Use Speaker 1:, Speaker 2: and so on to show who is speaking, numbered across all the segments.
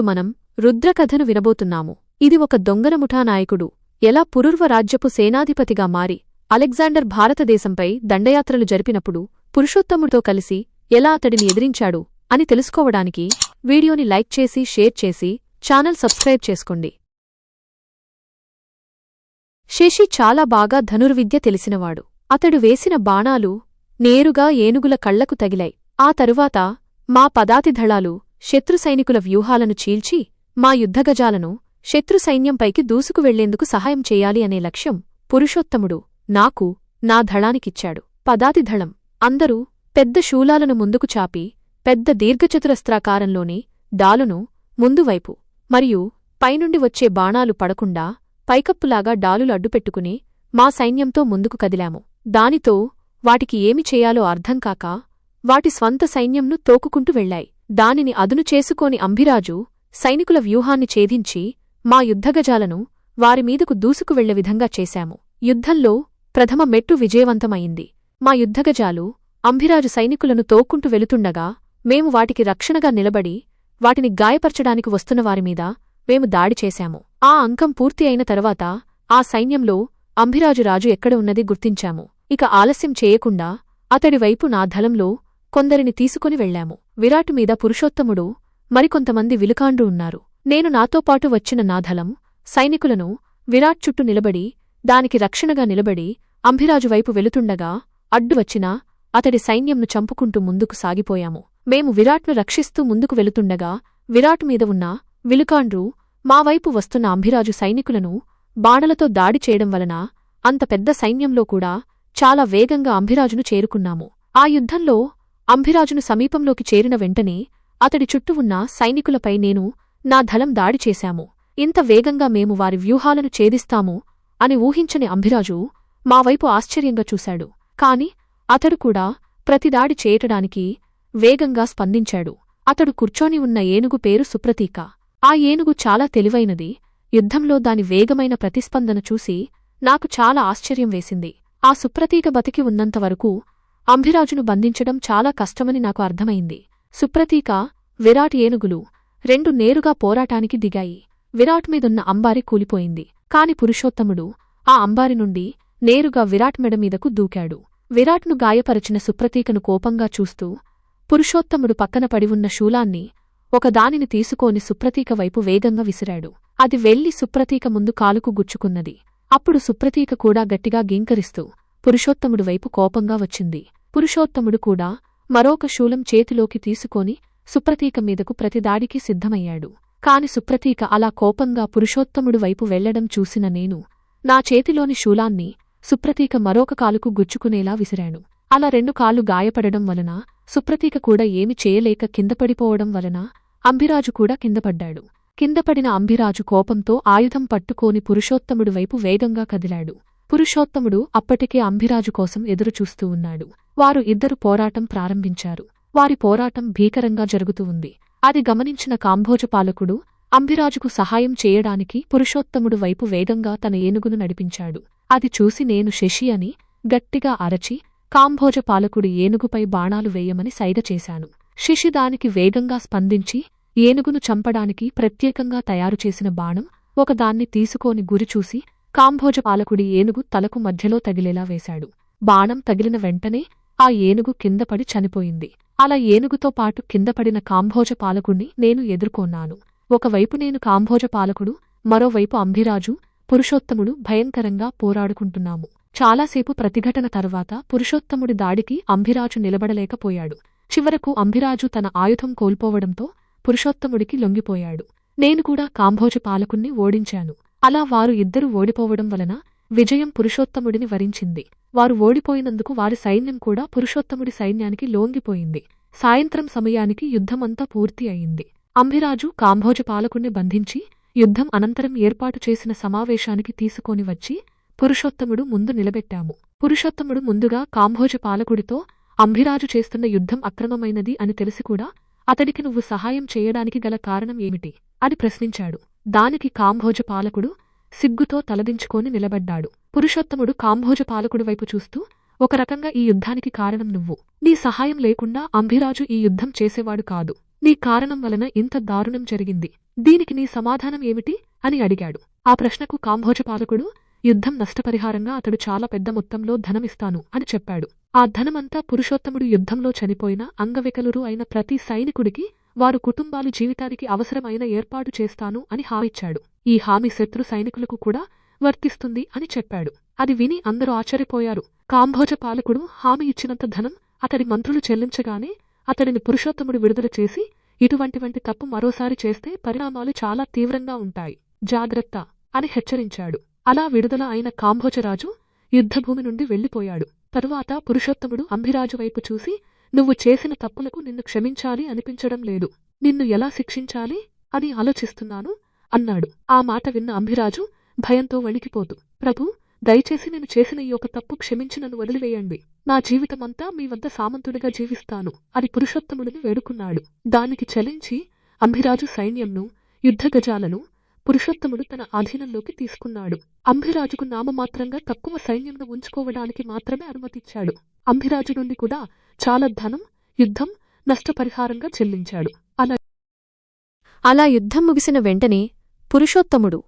Speaker 1: మనం రుద్రకథను వినబోతున్నాము. ఇది ఒక దొంగల ఎలా పురుర్వ రాజ్యపు సేనాధిపతిగా మారి అలెగ్జాండర్ భారతదేశంపై దండయాత్రలు జరిపినప్పుడు పురుషోత్తముడితో కలిసి ఎలా అతడిని ఎదిరించాడు అని తెలుసుకోవడానికి వీడియోని లైక్ చేసి షేర్ చేసి ఛానల్ సబ్స్క్రైబ్ చేసుకోండి. శశి చాలా బాగా ధనుర్విద్య తెలిసినవాడు. అతడు వేసిన బాణాలు నేరుగా ఏనుగుల కళ్ళకు తగిలాయి. ఆ తరువాత మా పదాతిధళాలు శత్రు సైనికుల వ్యూహాలను చీల్చి మా యుద్ధగజాలను శత్రు సైన్యంపైకి దూసుకు వెళ్ళేందుకు సహాయం చేయాలి అనే లక్ష్యం పురుషోత్తముడు నాకు నా దళానికిచ్చాడు పదాతిదళం అందరూ పెద్ద శూలాలను ముందుకు చాపి పెద్ద దీర్ఘచతురస్త్రాకారంలోని డాలును ముందువైపు మరియు పైనుండి వచ్చే బాణాలు పడకుండా పైకప్పులాగా డాలులు అడ్డుపెట్టుకుని మా సైన్యంతో ముందుకు కదిలాము. దానితో వాటికి ఏమి చేయాలో అర్థంకాక వాటి స్వంత సైన్యంను తోకుకుంటూ వెళ్ళాయి దానిని అదును చేసుకోని అంభిరాజు సైనికుల వ్యూహాన్ని ఛేదించి మా యుద్ధగజాలను వారిమీదకు దూసుకు వెళ్ళే విధంగా చేశాము. యుద్ధంలో ప్రథమ మెట్టు విజయవంతమైంది. మా యుద్ధగజాలు అంభిరాజు సైనికులను తోక్కుంటూ వెళుతుండగా మేము వాటికి రక్షణగా నిలబడి వాటిని గాయపరచడానికి వస్తున్న వారిమీద మేము దాడి చేశాము. ఆ అంకం పూర్తి అయిన తర్వాత ఆ సైన్యంలో అంభిరాజు రాజు ఎక్కడ ఉన్నది గుర్తించాము. ఇక ఆలస్యం చేయకుండా అతడి వైపు నా ధలంలో కొందరిని తీసుకుని వెళ్ళాము విరాటు మీద పురుషోత్తముడు మరికొంతమంది విలుకాండ్రు ఉన్నారు. నేను నాతో పాటు వచ్చిన నాధలం సైనికులను విరాట్ చుట్టూ నిలబడి దానికి రక్షణగా నిలబడి అంభిరాజు వైపు వెళుతుండగా అడ్డు వచ్చినా అతడి సైన్యంను చంపుకుంటూ ముందుకు సాగిపోయాము. మేము విరాట్ను రక్షిస్తూ ముందుకు వెళుతుండగా విరాట్ మీద ఉన్న విలుకాండ్రు మా వైపు వస్తున్న అంభిరాజు సైనికులను బాణలతో దాడి చేయడం వలన అంత పెద్ద సైన్యంలో కూడా చాలా వేగంగా అంభిరాజును చేరుకున్నాము. ఆ యుద్ధంలో అంభిరాజును సమీపంలోకి చేరిన వెంటనే అతడి చుట్టూ ఉన్న సైనికులపై నేను నా ధలం దాడి చేశాము. ఇంత వేగంగా మేము వారి వ్యూహాలను ఛేదిస్తాము అని ఊహించని అంభిరాజు మావైపు ఆశ్చర్యంగా చూశాడు. కాని అతడు కూడా ప్రతిదాడి చేయటడానికి వేగంగా స్పందించాడు. అతడు కూర్చొని ఉన్న ఏనుగు పేరు సుప్రతీక. ఆ ఏనుగు చాలా తెలివైనది. యుద్ధంలో దాని వేగమైన ప్రతిస్పందన చూసి నాకు చాలా ఆశ్చర్యం వేసింది. ఆ సుప్రతీక బతికి ఉన్నంతవరకు అంభిరాజును బంధించడం చాలా కష్టమని నాకు అర్థమైంది. సుప్రతీక విరాట్ ఏనుగులు రెండు నేరుగా పోరాటానికి దిగాయి. విరాట్ మీదున్న అంబారి కూలిపోయింది. కాని పురుషోత్తముడు ఆ అంబారి నుండి నేరుగా విరాట్ మెడమీదకు దూకాడు. విరాట్ను గాయపరచిన సుప్రతీకను కోపంగా చూస్తూ పురుషోత్తముడు పక్కన పడివున్న శూలాన్ని ఒకదానిని తీసుకోని సుప్రతీక వైపు వేగంగా విసిరాడు. అది వెళ్ళి సుప్రతీక ముందు కాలుకు గుచ్చుకున్నది. అప్పుడు సుప్రతీక కూడా గట్టిగా గీంకరిస్తూ పురుషోత్తముడు వైపు కోపంగా వచ్చింది. పురుషోత్తముడు కూడా మరొక శూలం చేతిలోకి తీసుకొని సుప్రతీక మీదకు ప్రతిదాడికి సిద్ధమయ్యాడు. కాని సుప్రతీక అలా కోపంగా పురుషోత్తముడు వైపు వెళ్ళడం చూసిన నేను నా చేతిలోని శూలాన్ని సుప్రతీక మరొక కాలుకు గుచ్చుకునేలా విసిరాను. అలా రెండు కాళ్ళు గాయపడడం వలన సుప్రతీక కూడా ఏమి చేయలేక కిందపడిపోవడం వలన అంబిరాజు కూడా కిందపడ్డాడు కిందపడిన అంబిరాజు కోపంతో ఆయుధం పట్టుకోని పురుషోత్తముడు వైపు వేగంగా కదిలాడు. పురుషోత్తముడు అప్పటికే అంబిరాజు కోసం ఎదురుచూస్తూ ఉన్నాడు. వారు ఇద్దరు పోరాటం ప్రారంభించారు. వారి పోరాటం భీకరంగా జరుగుతూ ఉంది. అది గమనించిన కాంభోజపాలకుడు అంబిరాజుకు సహాయం చేయడానికి పురుషోత్తముడు వైపు వేగంగా తన ఏనుగును నడిపించాడు. అది చూసి నేను శశి అని గట్టిగా అరచి కాంభోజపాలకుడి ఏనుగుపై బాణాలు వేయమని సైగ చేశాను. శిశి దానికి వేగంగా స్పందించి ఏనుగును చంపడానికి ప్రత్యేకంగా తయారుచేసిన బాణం ఒకదాన్ని తీసుకోని గురిచూసి కాంభోజ పాలకుడి ఏనుగు తలకు మధ్యలో తగిలేలా వేశాడు. బాణం తగిలిన వెంటనే ఆ ఏనుగు కిందపడి చనిపోయింది. అలా ఏనుగుతో పాటు కిందపడిన కాంభోజ పాలకుణ్ణి నేను ఎదుర్కొన్నాను. ఒకవైపు నేను కాంభోజ పాలకుడు మరోవైపు అంభిరాజు పురుషోత్తముడు భయంకరంగా పోరాడుకుంటున్నాము. చాలాసేపు ప్రతిఘటన తరువాత పురుషోత్తముడి దాడికి అంభిరాజు నిలబడలేకపోయాడు. చివరకు అంభిరాజు తన ఆయుధం కోల్పోవడంతో పురుషోత్తముడికి లొంగిపోయాడు. నేను కూడా కాంభోజ పాలకుణ్ణి ఓడించాను. అలా వారు ఇద్దరు ఓడిపోవడం వలన విజయం పురుషోత్తముడిని వరించింది. వారు ఓడిపోయినందుకు వారి సైన్యం కూడా పురుషోత్తముడి సైన్యానికి లోంగిపోయింది. సాయంత్రం సమయానికి యుద్ధమంతా పూర్తి అయింది. అంభిరాజు కాంభోజ పాలకుణ్ణి బంధించి యుద్ధం అనంతరం ఏర్పాటు చేసిన సమావేశానికి తీసుకొని వచ్చి పురుషోత్తముడు ముందు నిలబెట్టాము. పురుషోత్తముడు ముందుగా కాంభోజ పాలకుడితో అంభిరాజు చేస్తున్న యుద్ధం అక్రమమైనది అని తెలిసి కూడా అతడికి నువ్వు సహాయం చేయడానికి గల కారణం ఏమిటి? అని ప్రశ్నించాడు. దానికి కాంభోజ పాలకుడు సిగ్గుతో తలదించుకొని నిలబడ్డాడు. పురుషోత్తముడు కాంభోజ పాలకుడి వైపు చూస్తూ ఒక రకంగా ఈ యుద్ధానికి కారణం నువ్వు. నీ సహాయం లేకుండా అంభిరాజు ఈ యుద్ధం చేసేవాడు కాదు.
Speaker 2: నీ కారణం వలన ఇంత దారుణం జరిగింది. దీనికి నీ సమాధానం ఏమిటి? అని అడిగాడు. ఆ ప్రశ్నకు కాంభోజ పాలకుడు యుద్ధం నష్టపరిహారంగా అతడు చాలా పెద్ద మొత్తంలో ధనమిస్తాను అని చెప్పాడు. ఆ ధనమంతా పురుషోత్తముడు యుద్ధంలో చనిపోయిన అంగవికలురు అయిన ప్రతి సైనికుడికి వారు కుటుంబాలు జీవితానికి అవసరమైన ఏర్పాటు చేస్తాను అని హామీచ్చాడు. ఈ హామీ శత్రు సైనికులకు కూడా వర్తిస్తుంది అని చెప్పాడు. అది విని అందరూ ఆశ్చర్యపోయారు. కాంభోజ పాలకుడు హామీ ఇచ్చినంత ధనం అతడి మంత్రులు చెల్లించగానే అతడిని పురుషోత్తముడు విడుదల చేసి ఇటువంటివంటి తప్పు మరోసారి చేస్తే పరిణామాలు చాలా తీవ్రంగా ఉంటాయి. జాగ్రత్త అని హెచ్చరించాడు. అలా విడుదల అయిన కాంభోజరాజు యుద్ధభూమి నుండి వెళ్ళిపోయాడు తరువాత పురుషోత్తముడు అంభిరాజు వైపు చూసి నువ్వు చేసిన తప్పులకు నిన్ను క్షమించాలి అనిపించడం లేదు. నిన్ను ఎలా శిక్షించాలి? అని ఆలోచిస్తున్నాను అన్నాడు. ఆ మాట విన్న అంభిరాజు భయంతో వణికిపోతూ ప్రభు దయచేసి నేను చేసిన ఈ ఒక తప్పు క్షమించి నన్ను వదిలివేయండి. నా జీవితమంతా మీ వద్ద సామంతుడిగా జీవిస్తాను అని పురుషోత్తముడిని వేడుకున్నాడు. దానికి చలించి అంభిరాజు సైన్యంను యుద్ధగజాలను పురుషోత్తముడు తన ఆధీనంలోకి తీసుకున్నాడు. అంభిరాజుకు నామమాత్రంగా తక్కువ సైన్యంను ఉంచుకోవడానికి మాత్రమే అనుమతిచ్చాడు. అంభిరాజు నుండి కూడా చాలా ధనం యుద్ధం నష్టపరిహారంగా చెల్లించాడు. అలా
Speaker 1: అలా యుద్ధం ముగిసిన వెంటనే పురుషోత్తముడు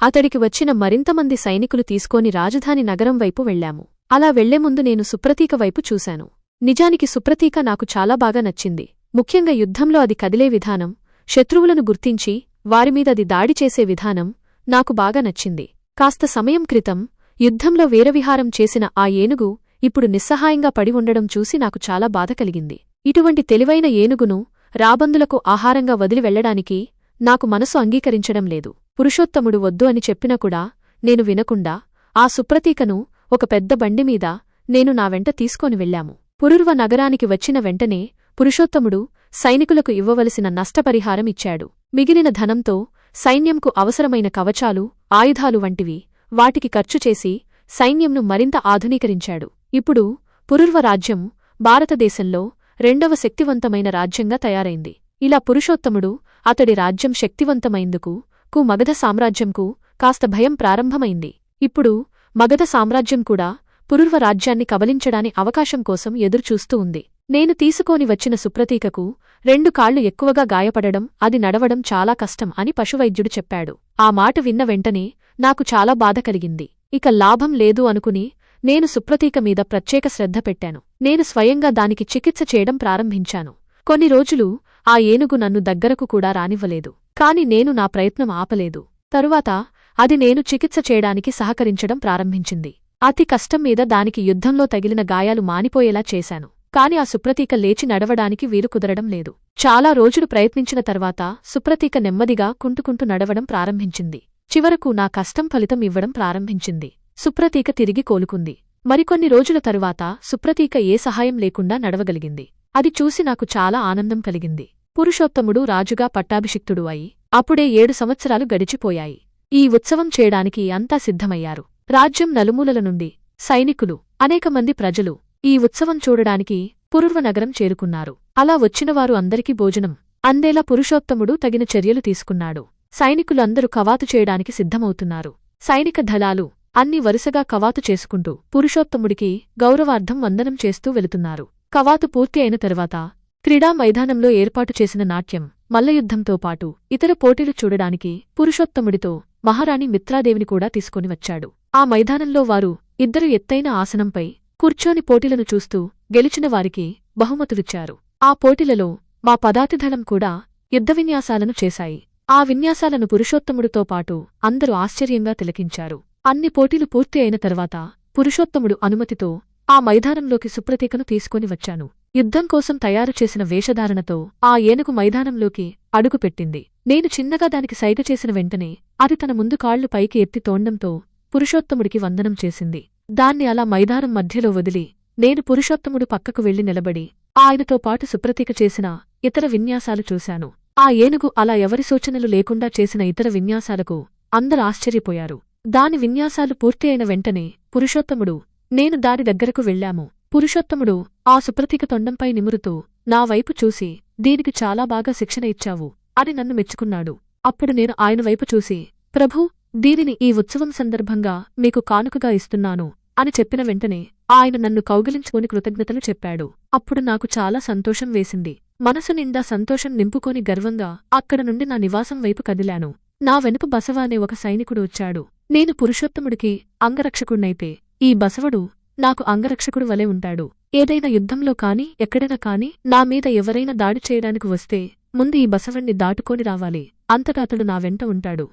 Speaker 1: అతడికి వచ్చిన మరింతమంది సైనికులు తీసుకొని రాజధాని నగరం వైపు వెళ్ళాము అలా వెళ్ళేముందు నేను సుప్రతీక వైపు చూశాను. నిజానికి సుప్రతీక నాకు చాలా బాగా నచ్చింది. ముఖ్యంగా యుద్ధంలో అది కదిలే విధానం శత్రువులను గుర్తించి వారిమీద అది దాడి చేసే విధానం నాకు బాగా నచ్చింది. కాస్త సమయం క్రితం యుద్ధంలో వీరవిహారం చేసిన ఆ ఏనుగు ఇప్పుడు నిస్సహాయంగా పడి ఉండడం చూసి నాకు చాలా బాధ కలిగింది. ఇటువంటి తెలివైన ఏనుగును రాబందులకు ఆహారంగా వదిలి వెళ్ళడానికి నాకు మనసు అంగీకరించడం లేదు. పురుషోత్తముడు వద్దు అని చెప్పినా కూడా నేను వినకుండా ఆ సుప్రతీకను ఒక పెద్ద బండిమీద నేను నా వెంట తీసుకొని వెళ్ళాము. పురుర్వ నగరానికి వచ్చిన వెంటనే పురుషోత్తముడు సైనికులకు ఇవ్వవలసిన నష్టపరిహారం ఇచ్చాడు. మిగిలిన ధనంతో సైన్యంకు అవసరమైన కవచాలు ఆయుధాలు వంటివి వాటికి ఖర్చు చేసి సైన్యంను మరింత ఆధునీకరించాడు. ఇప్పుడు పురుర్వ రాజ్యం భారతదేశంలో రెండవ శక్తివంతమైన రాజ్యంగా తయారైంది. ఇలా పురుషోత్తముడు అతడి రాజ్యం శక్తివంతమైందుకు కు మగధ సామ్రాజ్యంకు కాస్త భయం ప్రారంభమైంది. ఇప్పుడు మగధ సామ్రాజ్యం కూడా పురుర్వ రాజ్యాన్ని కబలించడాని అవకాశం కోసం ఎదురుచూస్తూ ఉంది. నేను తీసుకోని వచ్చిన సుప్రతీకకు రెండు కాళ్ళు ఎక్కువగా గాయపడడం అది నడవడం చాలా కష్టం అని పశువైద్యుడు చెప్పాడు. ఆ మాట విన్న వెంటనే నాకు చాలా బాధ కలిగింది. ఇక లాభం లేదు అనుకుని నేను సుప్రతీక మీద ప్రత్యేక శ్రద్ధ పెట్టాను. నేను స్వయంగా దానికి చికిత్స చేయడం ప్రారంభించాను. కొన్ని రోజులు ఆ ఏనుగు నన్ను దగ్గరకు కూడా రానివ్వలేదు. కాని నేను నా ప్రయత్నం ఆపలేదు. తరువాత అది నేను చికిత్స చేయడానికి సహకరించడం ప్రారంభించింది. అతి కష్టం మీద దానికి యుద్ధంలో తగిలిన గాయాలు మానిపోయేలా చేశాను. కాని ఆ సుప్రతీక లేచి నడవడానికి వీలు కుదరడం లేదు. చాలా రోజులు ప్రయత్నించిన తర్వాత సుప్రతీక నెమ్మదిగా కుంటుకుంటూ నడవడం ప్రారంభించింది. చివరకు నా కష్టం ఫలితం ఇవ్వడం ప్రారంభించింది. సుప్రతీక తిరిగి కోలుకుంది. మరికొన్ని రోజుల తరువాత సుప్రతీక ఏ సహాయం లేకుండా నడవగలిగింది. అది చూసి నాకు చాలా ఆనందం కలిగింది. పురుషోత్తముడు రాజుగా పట్టాభిషిక్తుడు అయి అప్పుడే ఏడు సంవత్సరాలు గడిచిపోయాయి. ఈ ఉత్సవం చేయడానికి అంతా సిద్ధమయ్యారు. రాజ్యం నలుమూలల నుండి సైనికులు అనేకమంది ప్రజలు ఈ ఉత్సవం చూడడానికి పురుర్వనగరం చేరుకున్నారు. అలా వచ్చినవారు అందరికీ భోజనం అందేలా పురుషోత్తముడు తగిన చర్యలు తీసుకున్నాడు. సైనికులందరూ కవాతు చేయడానికి సిద్ధమవుతున్నారు. సైనిక దళాలు అన్ని వరుసగా కవాతు చేసుకుంటూ పురుషోత్తముడికి గౌరవార్థం వందనం చేస్తూ వెళుతున్నారు. కవాతు పూర్తి అయిన తరువాత క్రీడా మైదానంలో ఏర్పాటు చేసిన నాట్యం మల్లయుద్ధంతో పాటు ఇతర పోటీలు చూడడానికి పురుషోత్తముడితో మహారాణి మిత్రాదేవిని కూడా తీసుకొని వచ్చాడు. ఆ మైదానంలో వారు ఇద్దరు ఎత్తైన ఆసనంపై కూర్చోని పోటీలను చూస్తూ గెలిచిన వారికి బహుమతులిచ్చారు. ఆ పోటీలలో మా పదాతిదళం కూడా యుద్ధ విన్యాసాలను చేశాయి. ఆ విన్యాసాలను పురుషోత్తముడితో పాటు అందరూ ఆశ్చర్యంగా తిలకించారు. అన్ని పోటీలు పూర్తి అయిన తర్వాత పురుషోత్తముడు అనుమతితో ఆ మైదానంలోకి సుప్రతీకను తీసుకొని వచ్చాను. యుద్ధం కోసం తయారు చేసిన వేషధారణతో ఆ ఏనుగు మైదానంలోకి అడుగుపెట్టింది నేను చిన్నగా దానికి సైగ చేసిన వెంటనే అది తన ముందు కాళ్ళు పైకి ఎత్తి తోండంతో పురుషోత్తముడికి వందనం చేసింది. దాన్ని అలా మైదానం మధ్యలో వదిలి నేను పురుషోత్తముడు పక్కకు వెళ్ళి నిలబడి ఆయనతో పాటు సుప్రతీక చేసిన ఇతర విన్యాసాలు చూశాను. ఆ ఏనుగు అలా ఎవరి సూచనలు లేకుండా చేసిన ఇతర విన్యాసాలకు అందరు ఆశ్చర్యపోయారు. దాని విన్యాసాలు పూర్తి అయిన వెంటనే పురుషోత్తముడు నేను దాని దగ్గరకు వెళ్ళాము. పురుషోత్తముడు ఆ సుప్రతిక తొండంపై నిమురుతూ నా వైపు చూసి దీనికి చాలా బాగా శిక్షణ ఇచ్చావు అని నన్ను మెచ్చుకున్నాడు. అప్పుడు నేను ఆయన వైపు చూసి ప్రభూ దీనిని ఈ ఉత్సవం సందర్భంగా మీకు కానుకగా ఇస్తున్నాను అని చెప్పిన వెంటనే ఆయన నన్ను కౌగిలించుకుని కృతజ్ఞతలు చెప్పాడు. అప్పుడు నాకు చాలా సంతోషం వేసింది.
Speaker 2: మనసు నిండా సంతోషం నింపుకొని గర్వంగా అక్కడ నుండి నా నివాసం వైపు కదిలాను. నా వెనుక బసవ అనే ఒక సైనికుడు వచ్చాడు. నేను పురుషోత్తముడికి అంగరక్షకుణ్ణైతే ఈ బసవడు నాకు అంగరక్షకుడు వలె ఉంటాడు. ఏదైనా యుద్ధంలో కాని ఎక్కడైనా కాని నా మీద ఎవరైనా దాడి చేయడానికి వస్తే ముందు ఈ బసవణ్ణి దాటుకొని రావాలి. అంతటా అతడు నా వెంట ఉంటాడు.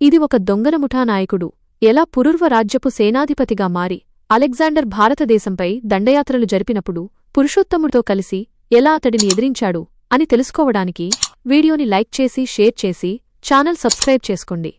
Speaker 1: ఇది ఒక దొంగల ముఠా నాయకుడు ఎలా పురుర్వ రాజ్యపు సేనాధిపతిగా మారి అలెగ్జాండర్ భారతదేశంపై దండయాత్రలు జరిపినప్పుడు పురుషోత్తముడితో కలిసి ఎలా అతడిని ఎదిరించాడు అని తెలుసుకోవడానికి వీడియోని లైక్ చేసి షేర్ చేసి ఛానల్ సబ్స్క్రైబ్ చేసుకోండి.